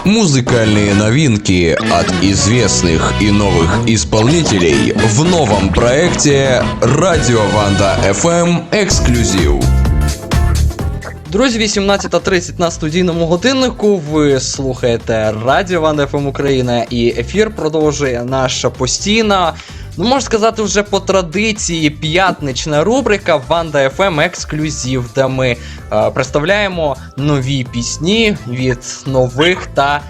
Музыкальные новинки от известных и новых исполнителей в новом проекте Радио Ванда FM Эксклюзив. Друзі, 18.30 на студійному годиннику. Ви слухаєте Радіо Ван ФМ Україна і ефір продовжує наша постійна. Ну, можна сказати, вже по традиції п'ятнична рубрика Ванда ФМ Ексклюзив, де ми е, представляємо нові пісні від нових та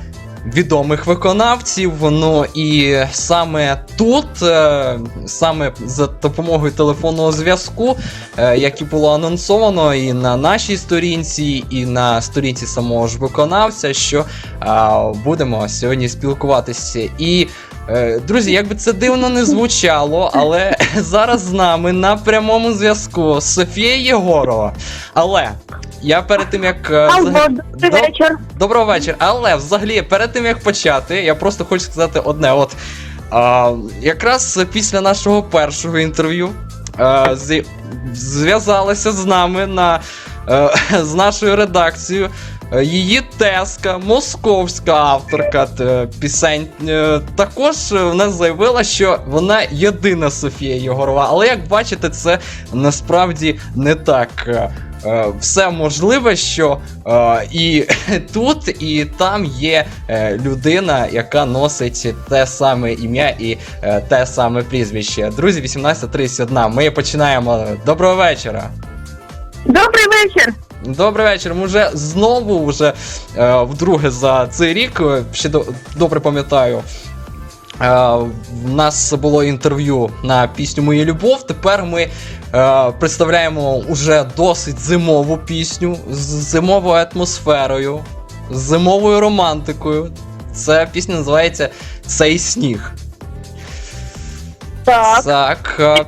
відомих виконавців. Ну і саме тут, е, саме за допомогою телефонного зв'язку, е, як і було анонсовано і на нашій сторінці, і на сторінці самого ж виконавця, що е, будемо сьогодні спілкуватися. І Друзі, як би це дивно не звучало, але зараз з нами на прямому зв'язку Софія Єгорова. Але я перед тим як. е, Алло, добрий Доб- вечір. Доброго вечора. Але взагалі, перед тим як почати, я просто хочу сказати одне: от а, якраз після нашого першого інтерв'ю а, зі- зв'язалася з нами на, е, з нашою редакцією. Е, Її теска, московська авторка е, пісень, е, також вона заявила, що вона єдина Софія Єгорова. Але як бачите, це насправді не так. Все можливе, що і тут, і там є людина, яка носить те саме ім'я і те саме прізвище. Друзі, 18.31. Ми починаємо. Доброго вечора. Добрий вечір. Добрий вечір. Ми вже знову вже е, вдруге за цей рік. е, Ще до, добре пам'ятаю. Е, в нас було інтерв'ю на пісню Моя любов. Тепер ми е, представляємо уже досить зимову пісню з зимовою атмосферою, з зимовою романтикою. Ця пісня називається Цей сніг. Так. Так. е,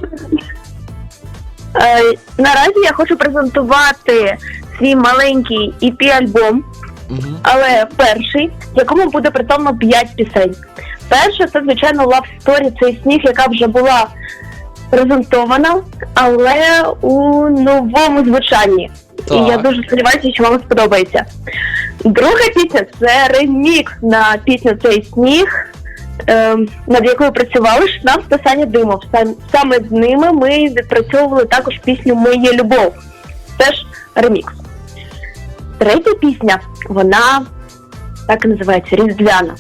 Е, наразі я хочу презентувати свій маленький EP-альбом, мгм. але перший, в якому буде притомно 5 пісень. Перша це, звичайно, Love Story, цей сніг, яка вже була презентована, але у новому звучанні. І я Так. дуже сподіваюся, що вам сподобається. Друга пісня це ремікс на пісню Цей сніг, ем, над якою працювали Шнапс та Саня Димов. Сам- Саме з ними ми відпрацьовували також пісню Моє любов. Теж ремікс. Третя пісня, вона так і називається Різдвяна.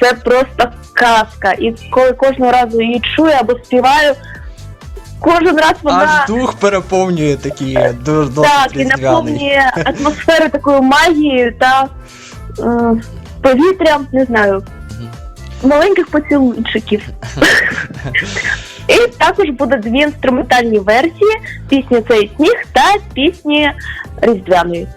Це просто казка. І коли кожного разу її чую або співаю, кожен раз вона. Аж дух переповнює такі досить Так, і наповнює атмосферу такою магією та е, повітрям, не знаю, маленьких поцілунчиків. І також буде дві інструментальні версії: пісні Цей сніг та пісні Різдвяної.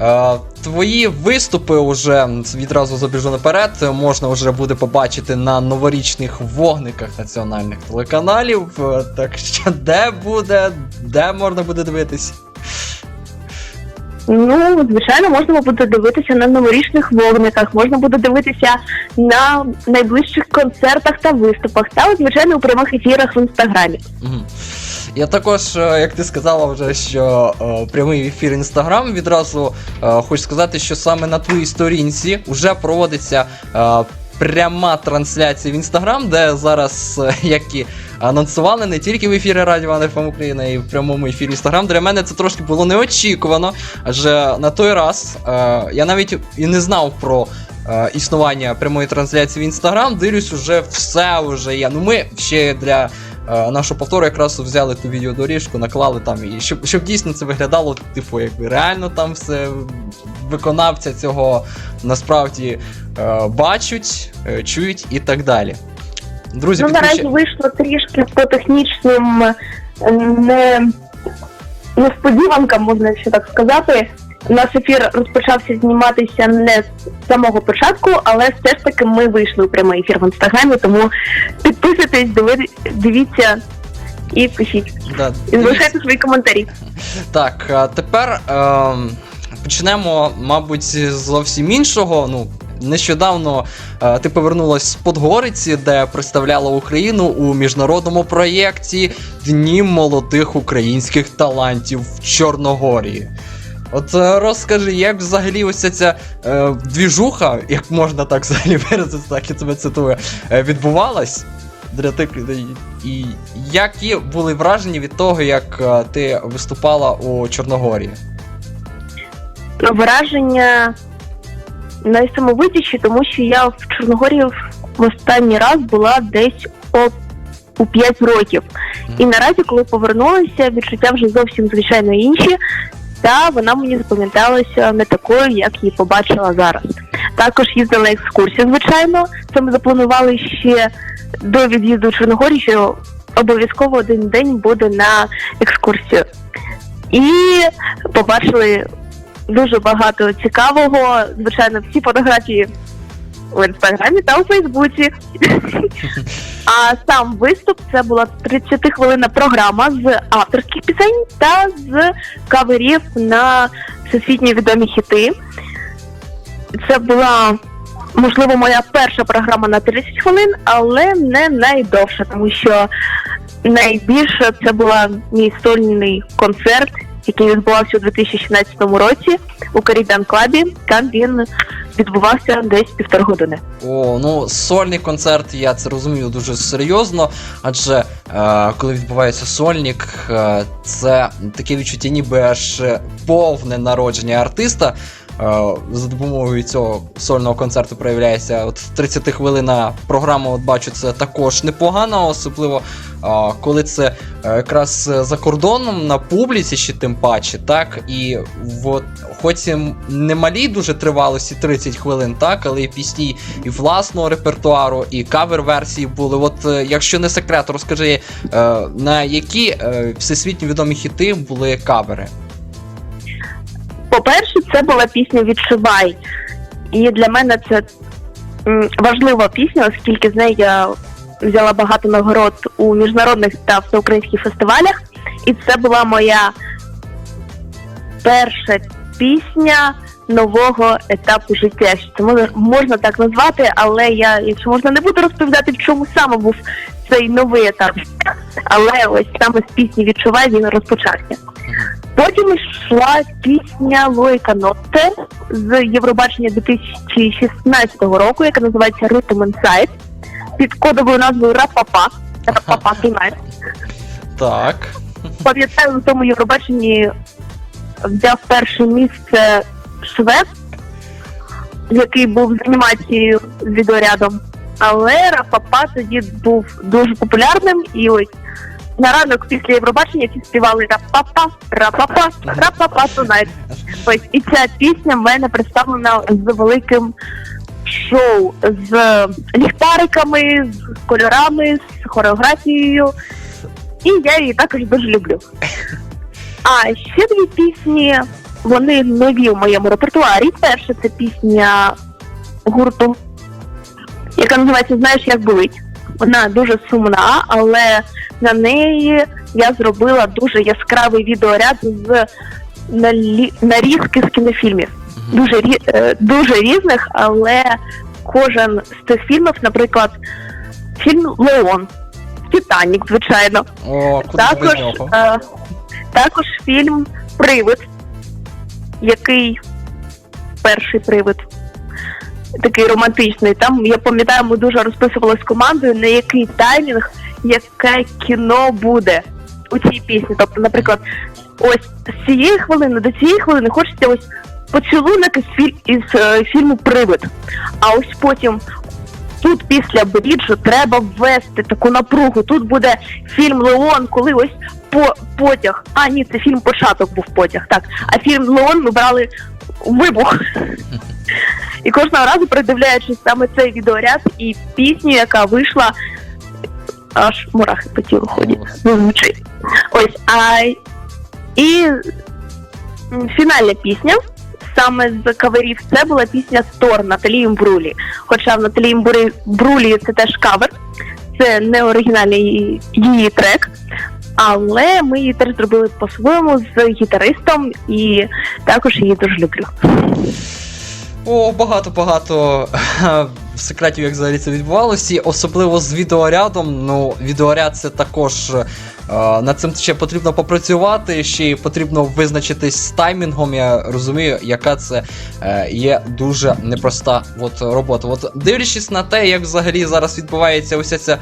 Е, Твої виступи вже відразу забіжу наперед. Можна вже буде побачити на новорічних вогниках національних телеканалів. Е, Так що де буде, де можна буде дивитись? Ну, звичайно, можна буде дивитися на новорічних вогниках, можна буде дивитися на найближчих концертах та виступах, та, звичайно, у прямих ефірах в інстаграмі. Я також, е, як ти сказала, вже що е, прямий ефір інстаграм. Відразу е, хочу сказати, що саме на твоїй сторінці вже проводиться е, пряма трансляція в інстаграм, де зараз, е, як і анонсували, не тільки в ефірі Радіо ФМ Україна і в прямому ефірі інстаграм. Для мене це трошки було неочікувано. Адже на той раз е, я навіть і не знав про. е, Існування прямої трансляції в інстаграм, дивлюсь, уже все вже є. Ну ми ще для нашого повтору якраз взяли ту відеодоріжку, наклали там, і щоб, щоб дійсно це виглядало, типу, якби реально там все виконавця цього насправді е, бачать, е, чують і так далі. Друзі, Ну, наразі вийшло трішки по технічним е, не... несподіванкам, можна ще так сказати. Наш ефір розпочався зніматися не з самого початку, але все ж таки ми вийшли у прямий ефір в інстаграмі, тому підписуйтесь, дивіться і пишіть. Да, І залишайте свої коментарі. Так, а тепер ем, почнемо, мабуть, з зовсім іншого. Ну, нещодавно е, ти повернулась з Подгориці, де представляла Україну у міжнародному проєкті Дні молодих українських талантів в Чорногорії. От е, розкажи, як взагалі ось ця- е, двіжуха, як можна так взагалі виразити, так я тебе цитую, е, відбувалась для тих людей. І які були враження від того, як е, ти виступала у Чорногорії? Враження найсамовитіші, тому що я в Чорногорії в останній раз була десь о, у 5 років. І наразі, коли повернулася, відчуття вже зовсім звичайно інші. Та вона мені запам'яталася не такою, як її побачила зараз. Також їздила на екскурсію, звичайно. Це ми запланували ще до від'їзду в Чорногорі, що обов'язково один день буде на екскурсію. І побачили дуже багато цікавого. Звичайно, всі фотографії в інстаграмі та у Фейсбуці. А сам виступ це була 30 хвилинна програма з авторських пісень та з каверів на всесвітньо відомі хіти. Це була можливо моя перша програма на 30 хвилин, але не найдовша, тому що найбільше це була мій сольний концерт, який відбувався у 2016 році у Caribbean Клабі. Там він відбувався десь півтори години. О, ну сольний концерт, я це розумію дуже серйозно, адже е, коли відбувається сольник, е, це таке відчуття, ніби аж е, повне народження артиста. Е, за допомогою цього сольного концерту проявляється. От 30 хвилина програма, от бачу, це також непогано, особливо коли це е, якраз е, за кордоном на публіці, ще тим паче, так і от, хоч немалі дуже тривалості 30 хвилин, так, але і пісні і власного репертуару, і кавер-версії були. От якщо не секрет, розкажи, на які всесвітньо відомі хіти були кавери? По-перше, це була пісня Відчувай. І для мене це важлива пісня, оскільки з нею я взяла багато нагород у міжнародних та всеукраїнських фестивалях. І це була моя перша пісня нового етапу життя. Це можна так назвати, але я, якщо можна, не буду розповідати, в чому саме був цей новий етап. Але ось саме з пісні Відчувай він розпочався. Потім йшла пісня Лоїка Нотте з Євробачення 2016 року, яка називається Rhythm Inside, під кодовою назвою Рапапа. Рапапа, ти. Так. Пам'ятаю, на тому Євробаченні взяв перше місце швед, який був з анімацією з відеорядом. Але Рапапа тоді був дуже популярним і ось на ранок після Євробачення всі співали Рапапа, Рапапа, Рапапа Tonight. Ось і ця пісня в мене представлена з великим шоу з ліхтариками, з кольорами, з хореографією. І я її також дуже люблю. А ще дві пісні, вони нові в моєму репертуарі. Перша це пісня гурту, яка називається Знаєш, як болить. Вона дуже сумна, але на неї я зробила дуже яскравий відеоряд з нарізки з кінофільмів. Дуже, е, дуже різних, але кожен з цих фільмів, наприклад, фільм Леон, Титанік, звичайно. О, Також, е, також фільм Привид, який перший привид. Такий романтичний. Там я пам'ятаю, ми дуже розписували з командою, на який таймінг, яке кіно буде у цій пісні. Тобто, наприклад, ось з цієї хвилини до цієї хвилини хочеться ось поцілунок із, філь... із е, фільму Привид. А ось потім тут після бріджу треба ввести таку напругу. Тут буде фільм Леон, коли ось по потяг. А ні, це фільм початок був потяг. Так, а фільм Леон ми брали вибух. І кожного разу передивляючись саме цей відеоряд і пісню, яка вийшла, аж мурахи по тілу ходять. Ну, звучить. Ось, а і фінальна пісня. Саме з каверів це була пісня Стор Наталі Імбрулі. Хоча в Наталі Імбрулі Брулі це теж кавер, це не оригінальний її трек. Але ми її теж зробили по-своєму з гітаристом і також її дуже люблю. О, багато-багато секретів, як взагалі це відбувалося, особливо з відеорядом. Ну, відеоряд це також Е, Над цим ще потрібно попрацювати, ще потрібно визначитись з таймінгом. Я розумію, яка це е, є дуже непроста от, робота. От дивлячись на те, як взагалі зараз відбувається уся ця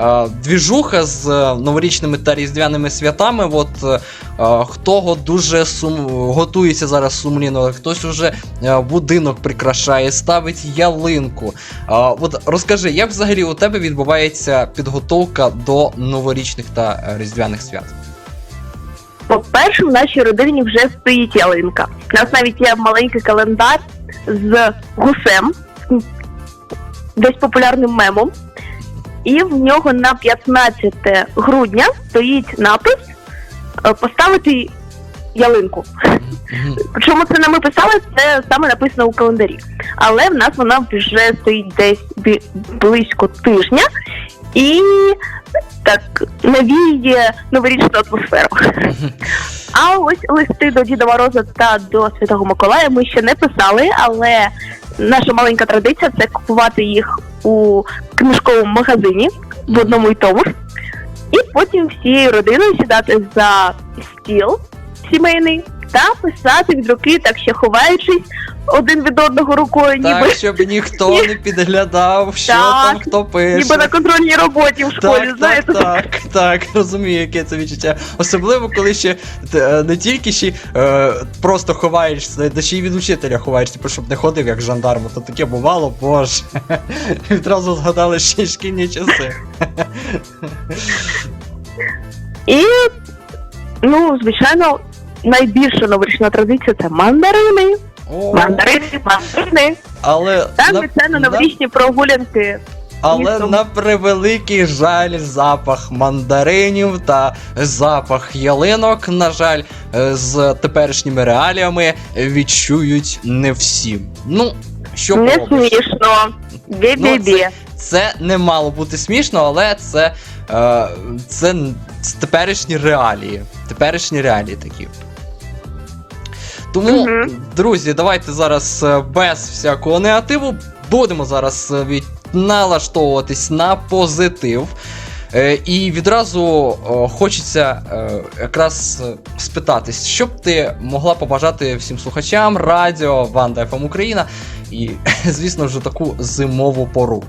е, двіжуха з е, новорічними та різдвяними святами. От е, хто дуже сум... готується зараз сумлінно, хтось уже е, будинок прикрашає, ставить ялинку. От розкажи, як взагалі у тебе відбувається підготовка до новорічних та е, різдвяних свят? По-перше, в нашій родині вже стоїть ялинка. У нас навіть є маленький календар з гусем, десь популярним мемом. І в нього на 15 грудня стоїть напис е, поставити ялинку. Чому це не ми писали, це саме написано у календарі. Але в нас вона вже стоїть десь близько тижня і так навіює новорічну атмосферу. А ось листи до Діда Мороза та до Святого Миколая ми ще не писали, але наша маленька традиція це купувати їх у книжковому магазині в одному і тому ж. І потім всією родиною сідати за стіл сімейний та писати від руки, так ще ховаючись один від одного рукою, ніби, Так, щоб ніхто не підглядав, що Так, там хто пише. ніби на контрольній роботі в школі, Так, знаєте. так, так, так, розумію, яке це відчуття. Особливо, коли ще е, не тільки ще е, просто ховаєшся, да ще й від учителя ховаєшся, типу, щоб не ходив як жандарм, то таке бувало, боже. Відразу згадали ще й шкільні часи. І, ну, звичайно, найбільша новорічна традиція це мандарини. О, Мандарини, мандарини. але Так, на- звичайно, на- новорічні прогулянки. Але містом. на превеликий жаль, запах мандаринів та запах ялинок, на жаль, е, з теперішніми реаліями відчують не всі. Ну, що Не поробиш? смішно. Бі-бі-бі. Це не мало бути смішно, але це, е, це теперішні реалії. Теперішні реалії такі. Тому, Мгм. друзі, давайте зараз е, без всякого негативу будемо зараз е, від... налаштовуватись на позитив. Е, і відразу хочеться якраз спитатись, що б ти могла побажати всім слухачам радіо Ванда ФМ Україна і, звісно вже таку зимову пору.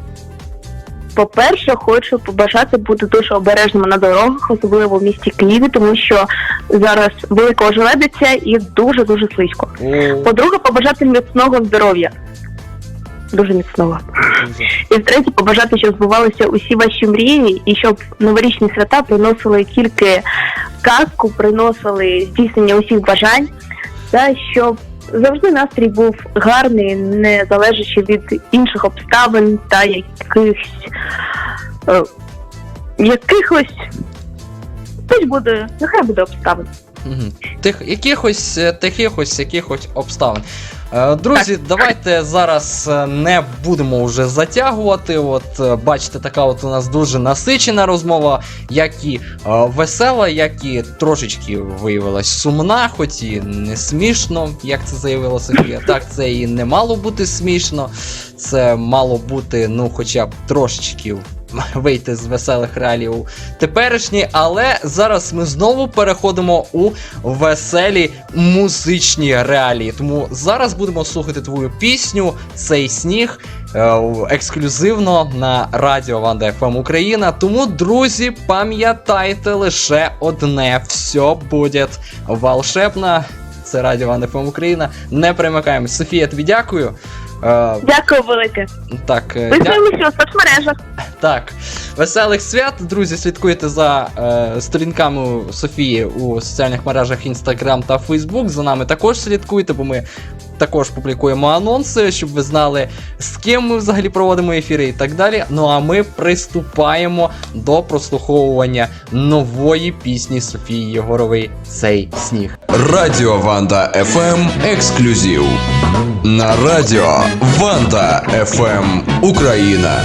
По-перше, хочу побажати бути дуже обережними на дорогах, особливо в місті Києві, тому що зараз велика ожеледиця і дуже дуже слизько. О, По-друге, побажати міцного здоров'я. Дуже міцного. І втретє, побажати, щоб збувалися усі ваші мрії, і щоб новорічні свята приносили тільки казку, приносили здійснення усіх бажань, та щоб завжди настрій був гарний, не залежачи від інших обставин та якихось е, якихось. Пусть буде, нехай буде обставин. Тих якихось е, якихось обставин. Е, Друзі, давайте зараз е, не будемо вже затягувати. От бачите, така от у нас дуже насичена розмова, як і весела, як і трошечки виявилась сумна, хоч і не смішно, як це заявила Софія. Так, це і не мало бути смішно. Це мало бути, ну, хоча б трошечки вийти з веселих реалій у теперішні, але зараз ми знову переходимо у веселі музичні реалії. Тому зараз будемо слухати твою пісню Цей сніг е, ексклюзивно на радіо Ванда ФМ Україна. Тому, друзі, пам'ятайте лише одне: все буде волшебно. Це радіо Ванда ФМ Україна. Не примикаємось. Софія, тобі дякую. Е, Дякую велике. так, е, дя- у соцмережах. так, веселих свят, друзі, слідкуйте за е, сторінками Софії у соціальних мережах Instagram та Facebook. За нами також слідкуйте, бо ми також публікуємо анонси, щоб ви знали, з ким ми взагалі проводимо ефіри і так далі. Ну а ми приступаємо до прослуховування нової пісні Софії Єгорової Цей сніг. Радіо Ванда ФМ Ексклюзив. На радіо Ванда ФМ Україна.